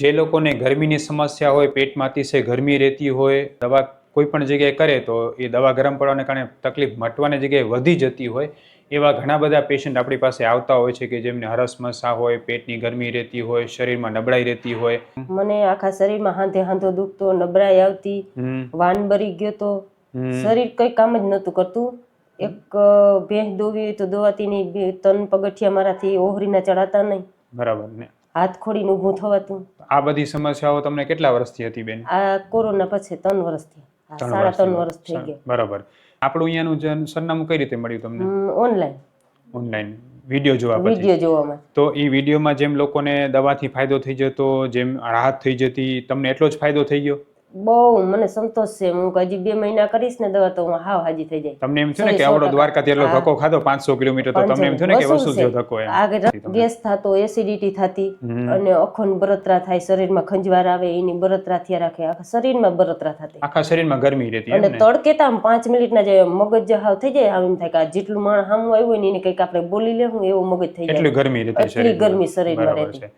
જે લોકોને ગરમીની સમસ્યા હોય પેટમાં અતિશય ગરમી રહેતી હોય દવા કોઈ પણ જગ્યાએ કરે તો એ દવા ગરમ પડવાને કારણે તકલીફ મટવાની જગ્યાએ વધી જતી હોય એવા ઘણા બધા પેશન્ટ આપણી પાસે આવતા હોય છે કે જેમને હરસમસા હોય પેટની ગરમી રહેતી હોય શરીરમાં નબળાઈ રહેતી હોય. મને આખા શરીરમાં હાંધે હાંધો દુખતો નબળાઈ આવતી વાન બરી ગયો તો શરીર કઈ કામ જ નહોતું કરતું. એક ભેંસ દોવી તો દોવાતી નહીં તન પગથિયા મારાથી ઓહરીના ચડાતા નહીં. બરાબર ને. હાથ ખોડીને ઊભું થવાતું. આ બધી સમસ્યાઓ તમને કેટલા વર્ષથી હતી બેન? આ કોરોના પછી ત્રણ વર્ષથી સાડા ત્રણ વર્ષ થઈ ગયા. બરાબર. આપણું અહીંયાનું જન સરનામું કઈ રીતે મળ્યું તમને? ઓનલાઈન ઓનલાઈન વીડિયો જોવા પછી. વીડિયો જોવામાં. તો એ વિડીયોમાં જેમ લોકોને દવાથી ફાયદો થઈ જતો જેમ રાહત થઈ જતી તમને એટલો જ ફાયદો થઈ ગયો? બહુ મને સંતોષ છે. હું હજી બે મહિના કરીશ ને દવા તો હું હાવ હાજી થઈ જાય. તમને એમ છે ને કે આવડો. દ્વારકાથી એટલો ધક્કો ખાધો પાંચસો કિલોમીટર તો તમને એમ થયું ને કે વસુ જો ધક્કો એમ. આગળ ગેસ થતો એસિડિટી થતી અને અખંડ બરતરા થાય શરીરમાં ખંજવાર આવે એની બરતરા થયા રાખે. આખા શરીરમાં બરતરા થતી. આખા શરીરમાં ગરમી રહેતી અને તડકેતા ને? તડકે તો આમ પાંચ મિનિટના જે મગજ હાવ થઈ જાય આમ એમ થાય કે આ જેટલું માણ હામું આવ્યું ને એને કંઈક આપણે બોલી લેવું એવું મગજ થઈ જાય. એટલી ગરમી રહેતી એટલી ગરમી શરીરમાં રહેતી.